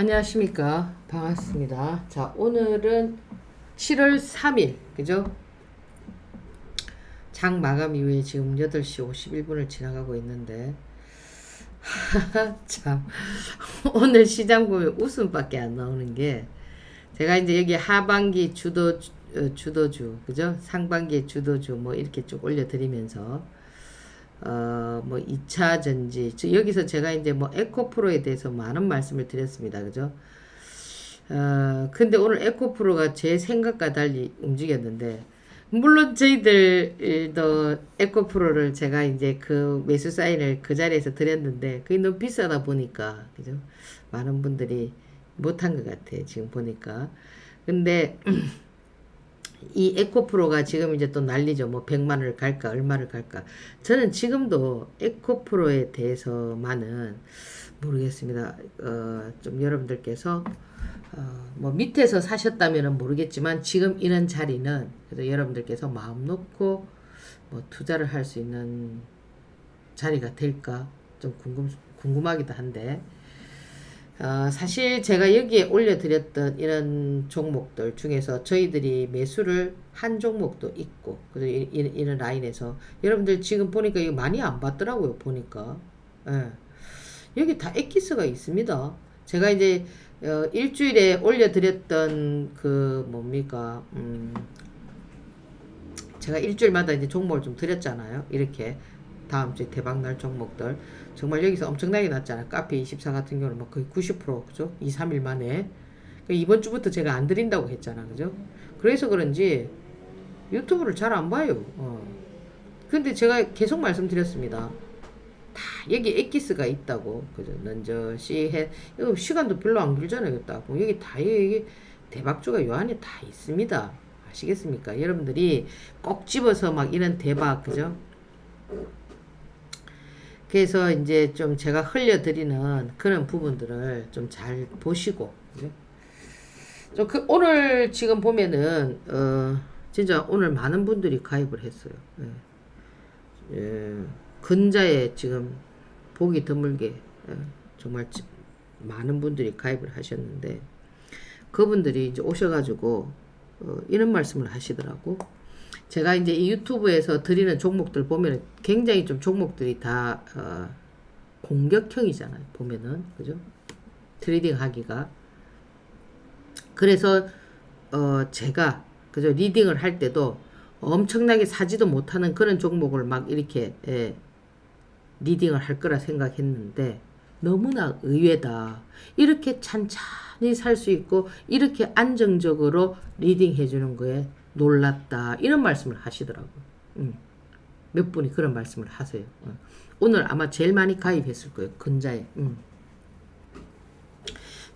안녕하십니까. 반갑습니다. 자, 오늘은 7월 3일, 그죠? 장 마감 이후에 지금 8시 51분을 지나가고 있는데, 참, 오늘 시장 보면 웃음밖에 안 나오는 게, 제가 이제 여기 하반기 주도, 어, 주도주, 그죠? 상반기 주도주 뭐 이렇게 쭉 올려드리면서, 어, 뭐 2차 전지. 저 여기서 제가 이제 뭐 에코프로에 대해서 많은 말씀을 드렸습니다. 그죠? 어, 근데 오늘 에코프로가 제 생각과 달리 움직였는데, 물론 저희들도 에코프로를 제가 이제 그 매수 사인을 그 자리에서 드렸는데, 그게 너무 비싸다 보니까, 그죠? 많은 분들이 못한 것 같아요. 지금 보니까. 근데, 이 에코프로가 지금 이제 또 난리죠. 뭐 100만 원을 갈까, 얼마를 갈까. 저는 지금도 에코프로에 대해서만은 모르겠습니다. 어, 좀 여러분들께서 어, 뭐 밑에서 사셨다면은 모르겠지만 지금 이런 자리는 그래서 여러분들께서 마음 놓고 뭐 투자를 할 수 있는 자리가 될까 좀 궁금 궁금하기도 한데 어, 사실 제가 여기에 올려드렸던 이런 종목들 중에서 저희들이 매수를 한 종목도 있고, 그래서 이, 이, 이런 라인에서 여러분들 지금 보니까 이거 많이 안 봤더라고요, 보니까. 예. 여기 다 엑기스가 있습니다. 제가 이제 어, 일주일에 올려드렸던 그 뭡니까, 음, 제가 일주일마다 이제 종목을 좀 드렸잖아요. 이렇게 다음 주에 대박 날 종목들 정말 여기서 엄청나게 났잖아요. 카페 24 같은 경우는 막 거의 90% 그죠? 2, 3일 만에 그러니까 이번 주부터 제가 안 드린다고 했잖아, 그죠? 그래서 그런지 유튜브를 잘 안 봐요. 어. 근데 제가 계속 말씀드렸습니다. 다 여기 엑기스가 있다고 그죠? 넌저시 해 이거 시간도 별로 안 길잖아요, 딱 여기 다 여기 대박주가 요 안에 다 있습니다. 아시겠습니까? 여러분들이 꼭 집어서 막 이런 대박 그죠? 그래서 이제 좀 제가 흘려드리는 그런 부분들을 좀 잘 보시고 좀 그 오늘 지금 보면은 어 진짜 오늘 많은 분들이 가입을 했어요. 예. 예. 근자에 지금 보기 드물게 예. 정말 지- 많은 분들이 가입을 하셨는데 그분들이 이제 오셔가지고 어, 이런 말씀을 하시더라고. 제가 이제 이 유튜브에서 드리는 종목들 보면 굉장히 좀 종목들이 다 어, 공격형이잖아요. 보면은 그죠? 트레이딩 하기가 그래서 어 제가 그죠 리딩을 할 때도 엄청나게 사지도 못하는 그런 종목을 막 이렇게 예, 리딩을 할 거라 생각했는데 너무나 의외다. 이렇게 찬찬히 살 수 있고 이렇게 안정적으로 리딩 해주는 거에 놀랐다. 이런 말씀을 하시더라고요. 음. 몇 분이 그런 말씀을 하세요. 어. 오늘 아마 제일 많이 가입했을 거예요. 근자에. 음.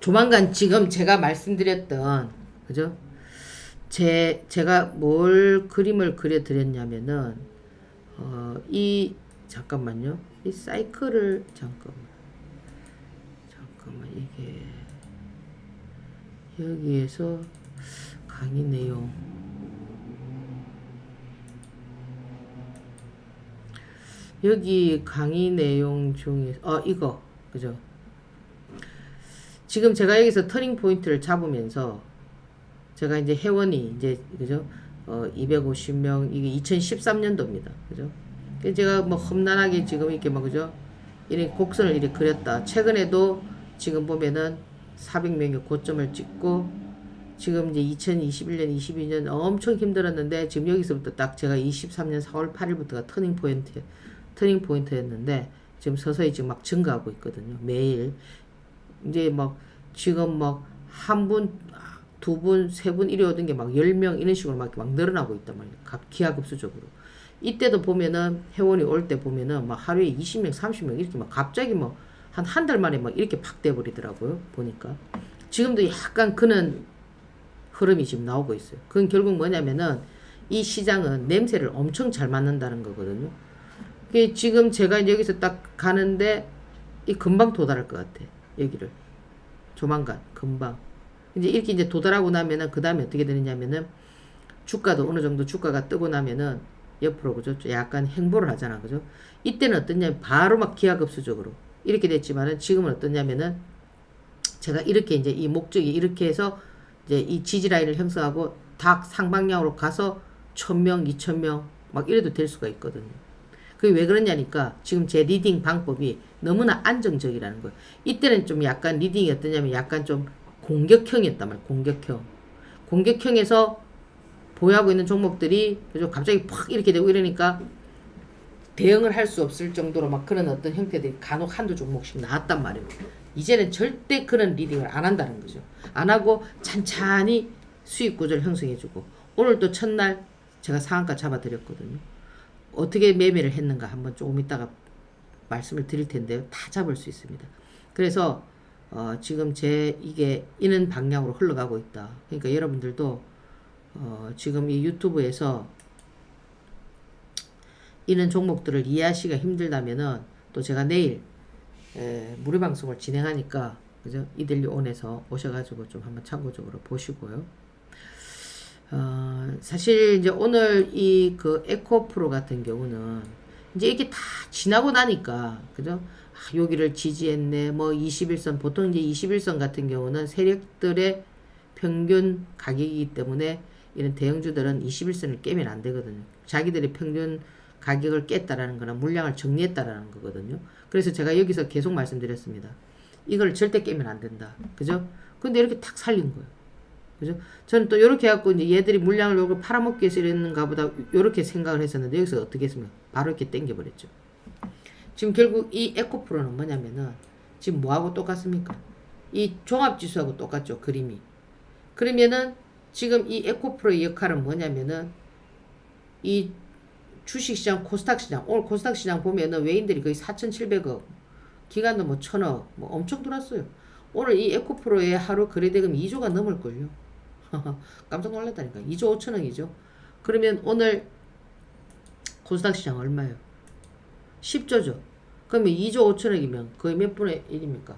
조만간 지금 제가 말씀드렸던 그죠? 제 제가 뭘 그림을 그려 드렸냐면은 어, 이 잠깐만요. 이 사이클을 잠깐만. 잠깐만 이게 여기에서 강의 내용 여기 강의 내용 중에 어 이거 그죠? 지금 제가 여기서 터닝 포인트를 잡으면서 제가 이제 회원이 이제 그죠? 어 250명 이게 2013년도입니다. 그죠? 제가 뭐 험난하게 지금 이렇게 막 그죠? 이렇게 곡선을 이렇게 그렸다. 최근에도 지금 보면은 400명의 고점을 찍고 지금 이제 2021년, 22년 엄청 힘들었는데 지금 여기서부터 딱 제가 23년 4월 8일부터가 터닝 포인트, 터닝 포인트였는데 지금 서서히 지금 막 증가하고 있거든요. 매일 이제 막 지금 막 한 분, 두 분, 세 분 이래 오던 게 막 10명 이런 식으로 막, 막 늘어나고 있단 말이에요. 급- 기하급수적으로. 이때도 보면은 회원이 올 때 보면은 막 하루에 20명, 30명 이렇게 막 갑자기 뭐 한 한 달 만에 막 이렇게 팍 돼버리더라고요. 보니까. 지금도 약간 그는 흐름이 지금 나오고 있어요. 그건 결국 뭐냐면은 이 시장은 냄새를 엄청 잘 맡는다는 거거든요. 지금 제가 여기서 딱 가는데 이 금방 도달할 것 같아. 여기를. 조만간 금방. 이제 이렇게 이제 도달하고 나면은 그 다음에 어떻게 되느냐면은 주가도 어느 정도 주가가 뜨고 나면은 옆으로 그죠? 약간 행보를 하잖아. 그죠? 이때는 어떠냐면 바로 막 기하급수적으로 이렇게 됐지만은 지금은 어떠냐면은 제가 이렇게 이제 이 목적이 이렇게 해서 이제 이 지지 라인을 형성하고 닭 상방향으로 가서 천명 이천 명 막 이래도 될 수가 있거든요. 그게 왜 그러냐니까 지금 제 리딩 방법이 너무나 안정적이라는 거예요. 이때는 좀 약간 리딩이 어떠냐면 약간 좀 공격형이었단 말이에요. 공격형. 공격형에서 보유하고 있는 종목들이? 갑자기 팍 이렇게 되고 이러니까 대응을 할 수 없을 정도로 막 그런 어떤 형태들이 간혹 한두 종목씩 나왔단 말이에요. 이제는 절대 그런 리딩을 안 한다는 거죠. 안 하고 찬찬히 수익 구조를 형성해주고 오늘 또 첫날 제가 상한가 잡아드렸거든요. 어떻게 매매를 했는가 한번 조금 이따가 말씀을 드릴 텐데요. 다 잡을 수 있습니다. 그래서 어, 지금 제 이게 이는 방향으로 흘러가고 있다. 그러니까 여러분들도 어, 지금 이 유튜브에서 이런 종목들을 이해하시기가 힘들다면은 또 제가 내일 에, 무료 방송을 진행하니까 그죠? 이들리 온에서 오셔가지고 좀 한번 참고적으로 보시고요. 어, 사실 이제 오늘 이 그 에코 프로 같은 경우는 이제 이게 다 지나고 나니까 그죠? 아, 여기를 지지했네. 뭐 21선 보통 이제 21선 같은 경우는 세력들의 평균 가격이기 때문에 이런 대형주들은 21선을 깨면 안 되거든요. 자기들의 평균 가격을 깼다라는 거는 물량을 정리했다라는 거거든요. 그래서 제가 여기서 계속 말씀드렸습니다. 이걸 절대 깨면 안 된다. 그죠? 근데 이렇게 탁 살린 거예요. 그죠? 저는 또 이렇게 해갖고 이제 얘들이 물량을 요걸 팔아먹기 위해서 이랬는가 보다 이렇게 생각을 했었는데 여기서 어떻게 했습니까? 바로 이렇게 땡겨버렸죠. 지금 결국 이 에코프로는 뭐냐면은 지금 뭐하고 똑같습니까? 이 종합지수하고 똑같죠. 그림이. 그러면은 지금 이 에코프로의 역할은 뭐냐면은 이 주식시장 코스닥 시장 오늘 코스닥 시장 보면은 외인들이 거의 4,700억 기간도 뭐 천억 뭐 엄청 들었어요. 오늘 이 에코프로의 하루 거래대금 2조가 넘을걸요. 깜짝 놀랐다니까. 2조 5천억이죠. 그러면 오늘 코스닥 시장 얼마예요? 10조죠. 그러면 2조 5천억이면 거의 몇 분의 1입니까?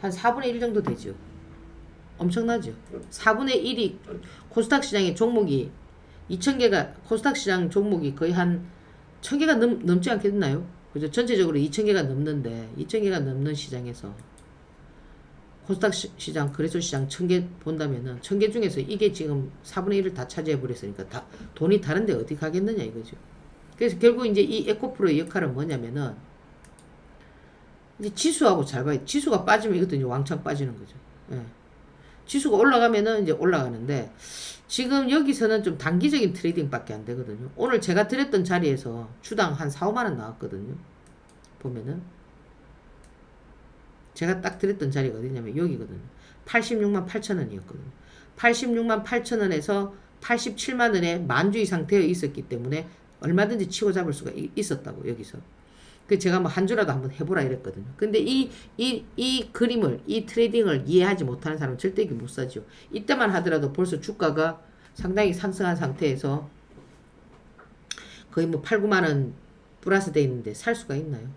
한 4분의 1 정도 되죠. 엄청나죠. 4분의 1이 코스닥 시장의 종목이 2,000개가 코스닥 시장 종목이 거의 한 1,000개가 넘, 넘지 않겠나요? 그죠? 전체적으로 2,000개가 넘는데 2,000개가 넘는 시장에서 코스닥 시, 시장, 거래소 시장 1,000개 본다면은 1,000개 중에서 이게 지금 4분의 1을 다 차지해 버렸으니까 다 돈이 다른데 어디 가겠느냐 이거죠. 그래서 결국 이제 이 에코프로의 역할은 뭐냐면은 이제 지수하고 잘 봐요. 지수가 빠지면 이것도 이제 왕창 빠지는 거죠. 예. 지수가 올라가면은 이제 올라가는데 지금 여기서는 좀 단기적인 트레이딩밖에 안 되거든요. 오늘 제가 드렸던 자리에서 주당 한 4, 5만 원 나왔거든요. 보면은 제가 딱 드렸던 자리가 어디냐면 여기거든요. 86만 8천 원이었거든요. 86만 8천 원에서 87만 원에 만주의 상태에 있었기 때문에 얼마든지 치고 잡을 수가 이- 있었다고 여기서. 그 제가 뭐 한 주라도 한번 해보라 이랬거든요. 근데 이, 이, 이 그림을, 이 트레이딩을 이해하지 못하는 사람은 절대 못 사죠. 이때만 하더라도 벌써 주가가 상당히 상승한 상태에서 거의 뭐 8, 9만원 플러스 돼 있는데 살 수가 있나요?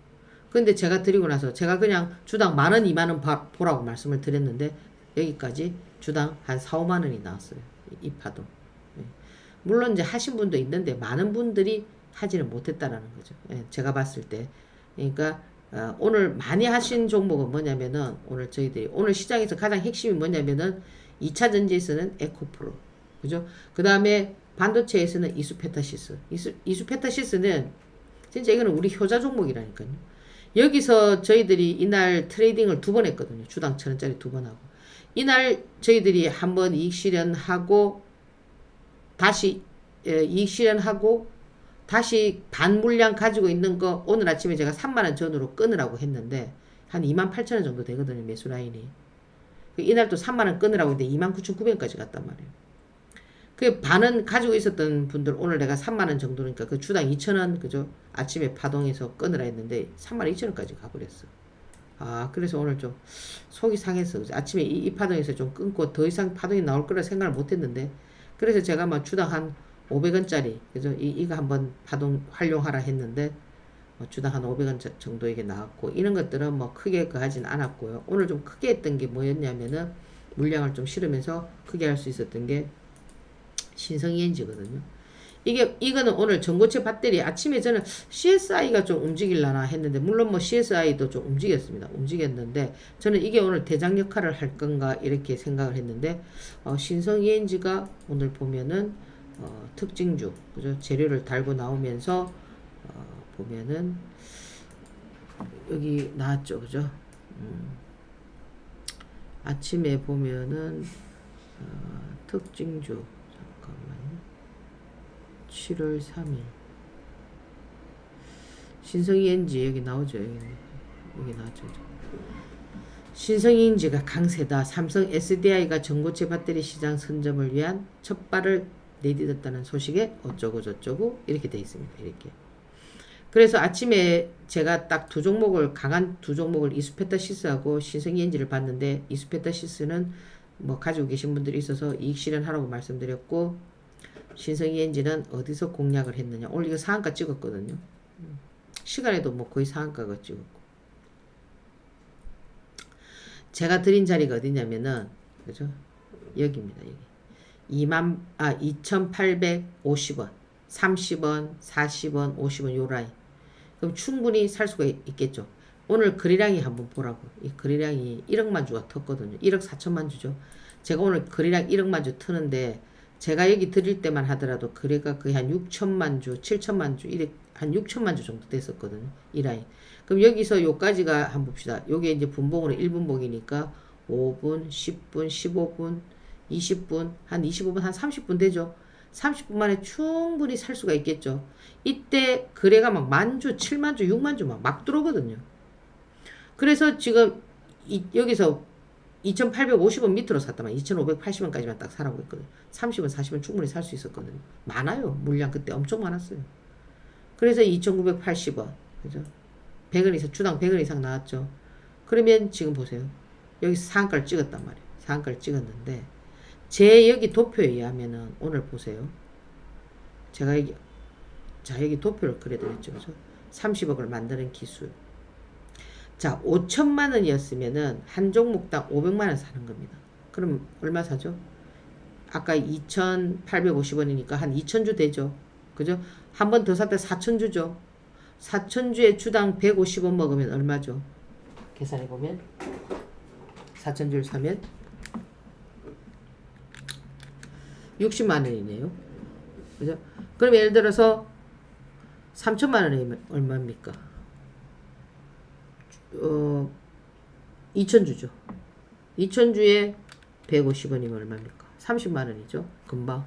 근데 제가 드리고 나서 제가 그냥 주당 만원, 이만원 보라고 말씀을 드렸는데 여기까지 주당 한 4, 5만 원이 나왔어요. 이, 이 파도. 예. 물론 이제 하신 분도 있는데 많은 분들이 하지는 못했다라는 거죠. 예, 제가 봤을 때. 그러니까 어, 오늘 많이 하신 종목은 뭐냐면은 오늘 저희들이 오늘 시장에서 가장 핵심이 뭐냐면은 2차 전지에서는 에코프로. 그죠? 그 다음에 반도체에서는 이수페타시스. 이수, 이수페타시스는 진짜 이거는 우리 효자 종목이라니까요. 여기서 저희들이 이날 트레이딩을 두 번 했거든요. 주당 천 원짜리 두 번 하고. 이날 저희들이 한번 이익 실현하고 다시 예, 이익 실현하고 다시 반 물량 가지고 있는 거 오늘 아침에 제가 3만 원 전후로 끊으라고 했는데 한 2만 8천 원 정도 되거든요. 매수 라인이. 그 이날 또 3만 원 끊으라고 했는데 2만 9천 9백까지 갔단 말이에요. 그 반은 가지고 있었던 분들 오늘 내가 3만 원 정도니까 그 주당 2천 원 그죠? 아침에 파동해서 끊으라 했는데 3만 2천 원까지 가버렸어. 아 그래서 오늘 좀 속이. 그죠? 아침에 이, 이 파동에서 좀 끊고 더 이상 파동이 나올 거라 생각을 못했는데 그래서 제가 막 주당 한 500원짜리 그죠? 이 이거 한번 파동 활용하라 했는데 뭐 주당 한 500원 저- 정도에게 나왔고 이런 것들은 뭐 크게 그 하진 않았고요. 오늘 좀 크게 했던 게 뭐였냐면은 물량을 좀 실으면서 크게 할 수 있었던 게 신성이엔지거든요. 이게 이거는 오늘 전고체 배터리 아침에 저는 CSI가 좀 움직일라나 했는데 물론 뭐 CSI도 좀 움직였습니다. 움직였는데 저는 이게 오늘 대장 역할을 할 건가 이렇게 생각을 했는데 어, 신성 ENG가 오늘 보면은 어, 특징주 그죠 재료를 달고 나오면서 어, 보면은 여기 나왔죠 그죠 음, 아침에 보면은 어, 특징주 잠깐만요 7월 3일. 신성이 엔지 여기 나오죠 여기. 여기 나왔죠 신성이 엔지가 강세다. 삼성 SDI가 전고체 배터리 시장 선점을 위한 첫 발을 내딛었다는 소식에 어쩌고 저쩌고 이렇게 돼 있습니다 이렇게. 그래서 아침에 제가 딱 두 종목을 강한 두 종목을 이수페타시스하고 신성이 엔지를 봤는데 이수페타시스는 뭐 가지고 계신 분들이 있어서 이익 실현하라고 말씀드렸고 신성이 엔진은 어디서 공략을 했느냐. 오늘 이거 상한가 찍었거든요. 음. 시간에도 뭐 거의 상한가가 찍었고. 제가 드린 자리가 어디냐면은 그죠? 여기입니다 여기. 2만 아 2,850원. 30원 40원 50원 요 라인. 그럼 충분히 살 수가 있- 있겠죠 오늘 거래량이 한번 보라고 이 거래량이 1억만 주가 텄거든요 1억 4천만 주죠 제가 오늘 거래량 1억만 주 트는데 제가 여기 드릴 때만 하더라도 거래가 거의 한 6천만 주, 7천만 주, 이래 한 6천만 주 정도 됐었거든요. 이 라인. 그럼 여기서 요까지가 한번 봅시다. 요게 이제 분봉으로 1분봉이니까 5분, 10분, 15분, 20분, 한 25분, 한 30분 되죠. 30분 만에 충분히 살 수가 있겠죠. 이때 거래가 막 만주, 7만주, 6만주 막, 막 들어오거든요. 그래서 지금 이, 여기서 2,850원 밑으로 샀다만 2,580원까지만 딱 사라고 했거든요. 30원, 40원 충분히 살 수 있었거든요. 많아요. 물량 그때 엄청 많았어요. 그래서 2,980원. 그죠? 100원 이상, 주당 100원 이상 나왔죠. 그러면 지금 보세요. 여기서 상한가를 찍었단 말이에요. 상한가를 찍었는데, 제 여기 도표에 의하면은, 오늘 보세요. 제가 여기, 자, 여기 도표를 그려드렸죠. 그죠? 30억을 만드는 기술. 자, 5천만 원이었으면은 한 종목당 500만 원 사는 겁니다. 그럼 얼마 사죠? 아까 2,850원이니까 한 2,000주 되죠. 그죠? 한 번더살때 4,000주죠. 4,000주에 주당 150원 먹으면 얼마죠? 계산해 보면 4,000주를 사면 60만 원이네요. 그죠? 그럼 예를 들어서 3천만 원이 얼마입니까? 어, 2천주죠. 2천주에 150원이면 얼마입니까? 30만 원이죠. 금방.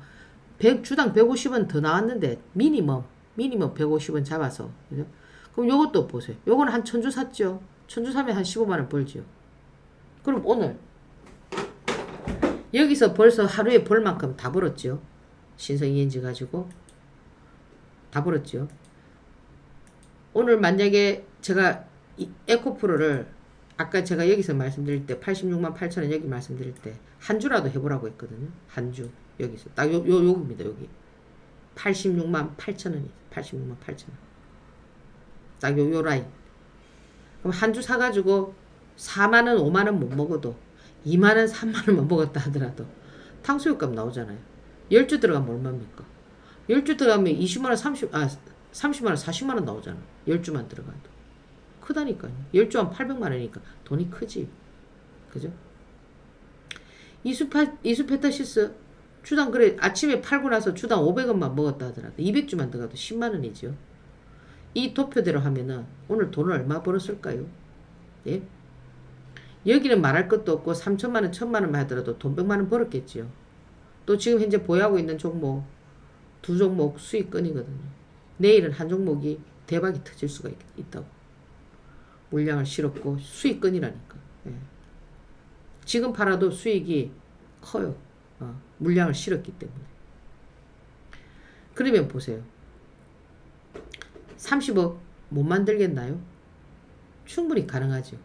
100, 주당 150원 더 나왔는데, 미니멈, 미니멈 150원 잡아서. 그죠? 그럼 요것도 보세요. 요거는 한 천주 샀죠. 천주 사면 한 15만 원 벌죠. 그럼 오늘, 여기서 벌써 하루에 벌 만큼 다 벌었죠. 신성 ENG 가지고. 다 벌었죠. 오늘 만약에 제가 이 에코프로를 아까 제가 여기서 말씀드릴 때 86만 8천 원 여기 말씀드릴 때 한 주라도 해보라고 했거든요. 한 주 여기서 딱 요 요 요겁니다 여기 86만 8천 원이 86만 8천 원. 딱 요 요 라인. 그럼 한 주 사가지고 4만 원 5만 원 못 먹어도 2만 원 3만 원만 먹었다 하더라도 탕수육값 나오잖아요. 10주 들어가면 얼마입니까? 10주 들어가면 20만 원 30, 아 30만 원 40만 원 나오잖아. 10주만 들어가도. 크다니까요. 10주 한 800만 원이니까 돈이 크지. 그죠? 이수파, 이수페타시스 주당 그래 아침에 팔고 나서 주당 500원만 먹었다 하더라도 200주만 들어가도 10만 원이죠. 이 도표대로 하면은 오늘 돈을 얼마 벌었을까요? 예? 여기는 말할 것도 없고 3천만 원, 1천만 원만 하더라도 돈 100만 원 벌었겠지요. 또 지금 현재 보유하고 있는 종목 두 종목 수익권이거든요. 내일은 한 종목이 대박이 터질 수가 있, 있다고. 물량을 실었고 수익권이라니까. 예. 지금 팔아도 수익이 커요. 어, 물량을 실었기 때문에. 그러면 보세요. 30억 못 만들겠나요? 충분히 가능하죠.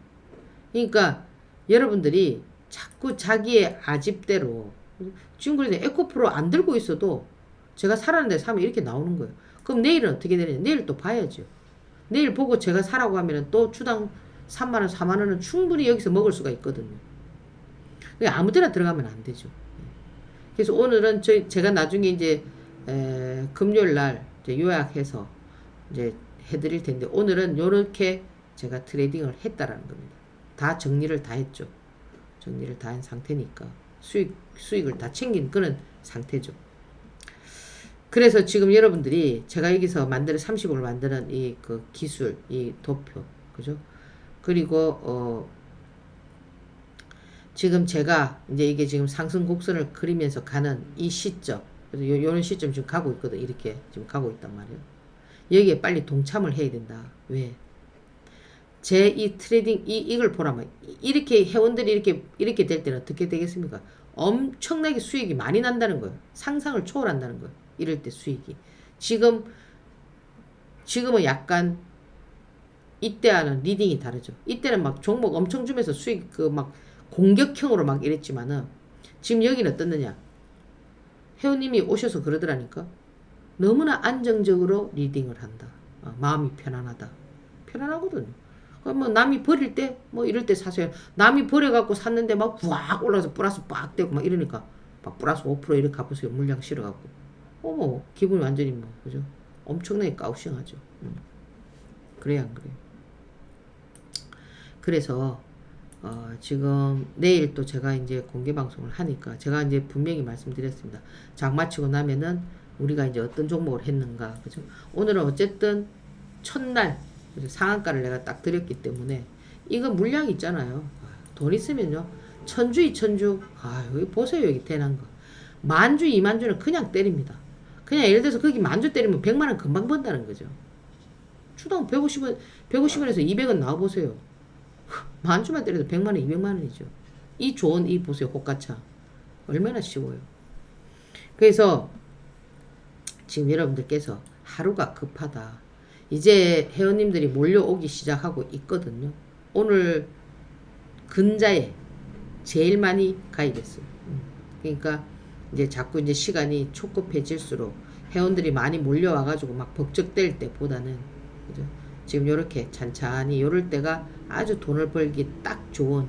그러니까 여러분들이 자꾸 자기의 아집대로 지금 그래도 에코프로 안 들고 있어도 제가 사라는데 사면 이렇게 나오는 거예요. 그럼 내일은 어떻게 되느냐? 내일 또 봐야죠. 내일 보고 제가 사라고 하면은 또 주당 3만원, 4만원은 충분히 여기서 먹을 수가 있거든요. 아무 데나 들어가면 안 되죠. 그래서 오늘은 저희, 제가 나중에 이제, 에, 금요일 날 요약해서 이제 해드릴 텐데 오늘은 요렇게 제가 트레이딩을 했다라는 겁니다. 다 정리를 다 했죠. 정리를 다 한 상태니까 수익 수익을 다 챙긴 그런 상태죠. 그래서 지금 여러분들이 제가 여기서 만드는 30억을 만드는 이 그 기술, 이 도표, 그죠? 그리고 어 지금 제가 이제 이게 지금 상승 곡선을 그리면서 가는 이 시점, 그래서 요, 요런 시점 지금 가고 있거든. 이렇게 지금 가고 있단 말이에요. 여기에 빨리 동참을 해야 된다. 왜? 제 이 트레이딩 이 이걸 보라면 이렇게 회원들이 이렇게 이렇게 될 때는 어떻게 되겠습니까? 엄청나게 수익이 많이 난다는 거예요. 상상을 초월한다는 거예요. 이럴 때 수익이 지금 지금은 약간 이때와는 리딩이 다르죠. 이때는 막 종목 엄청 주면서 수익 그 막 공격형으로 막 이랬지만은 지금 여기는 어떻느냐? 회원님이 오셔서 그러더라니까. 너무나 안정적으로 리딩을 한다. 어, 마음이 편안하다. 편안하거든요. 그러면 남이 버릴 때 뭐 이럴 때 사세요. 남이 버려갖고 샀는데 막 부악 올라서 플러스 빡 되고 막 이러니까 막 플러스 5% 이렇게 가보세요. 물량 실어갖고. 어머 기분이 완전히 뭐 그죠? 엄청나게 까우싱하죠. 음. 그래야 안 그래요? 그래서 어, 지금 내일 또 제가 이제 공개 방송을 하니까 제가 이제 분명히 말씀드렸습니다. 장 마치고 나면은 우리가 이제 어떤 종목을 했는가 그죠? 오늘은 어쨌든 첫날 그죠? 상한가를 내가 딱 드렸기 때문에 이거 물량 있잖아요. 돈 있으면요 천주 이천주 아 여기 보세요 여기 대난 거 만주 이만주는 그냥 때립니다. 그냥 예를 들어서 거기 만주 때리면 100만 원 금방 번다는 거죠. 주당 150원 150원에서 200원 나와 보세요. 만주만 때려도 100만 원, 200만 원이죠. 이 좋은 이 보세요. 호가차. 얼마나 쉬워요. 그래서 지금 여러분들께서 하루가 급하다. 이제 회원님들이 몰려오기 시작하고 있거든요. 오늘 근자에 제일 많이 가입했어요. 음. 그러니까 이제 자꾸 이제 시간이 촉급해질수록 회원들이 많이 몰려와가지고 막 벅적댈 때보다는 그죠? 지금 이렇게 찬찬히 요럴 때가 아주 돈을 벌기 딱 좋은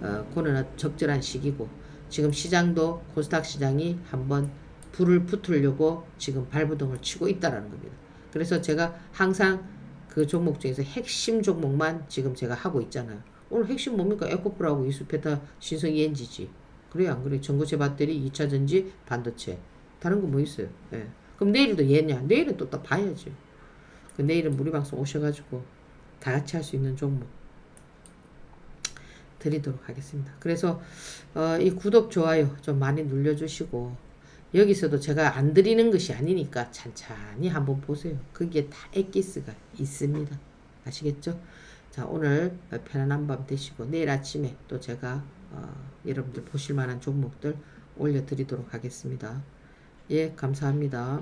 어, 그는 적절한 시기고 지금 시장도 코스닥 시장이 한번 불을 붙으려고 지금 발부동을 치고 있다라는 겁니다. 그래서 제가 항상 그 종목 중에서 핵심 종목만 지금 제가 하고 있잖아요. 오늘 핵심 뭡니까? 에코프라고 이수페타 신성 ENG지. 그래요 안 그래요? 전고체 배터리, 2차 전지, 반도체. 다른 거 뭐 있어요? 예. 그럼 내일도 얘냐? 내일은 또 또 봐야죠. 그 내일은 무료 방송 오셔가지고 다 같이 할 수 있는 종목 드리도록 하겠습니다. 그래서 어, 이 구독 좋아요 좀 많이 눌러주시고 여기서도 제가 안 드리는 것이 아니니까 찬찬히 한번 보세요. 거기에 다 엑기스가 있습니다. 아시겠죠? 자 오늘 편안한 밤 되시고 내일 아침에 또 제가 어, 여러분들 보실 만한 종목들 올려드리도록 하겠습니다. 예 감사합니다.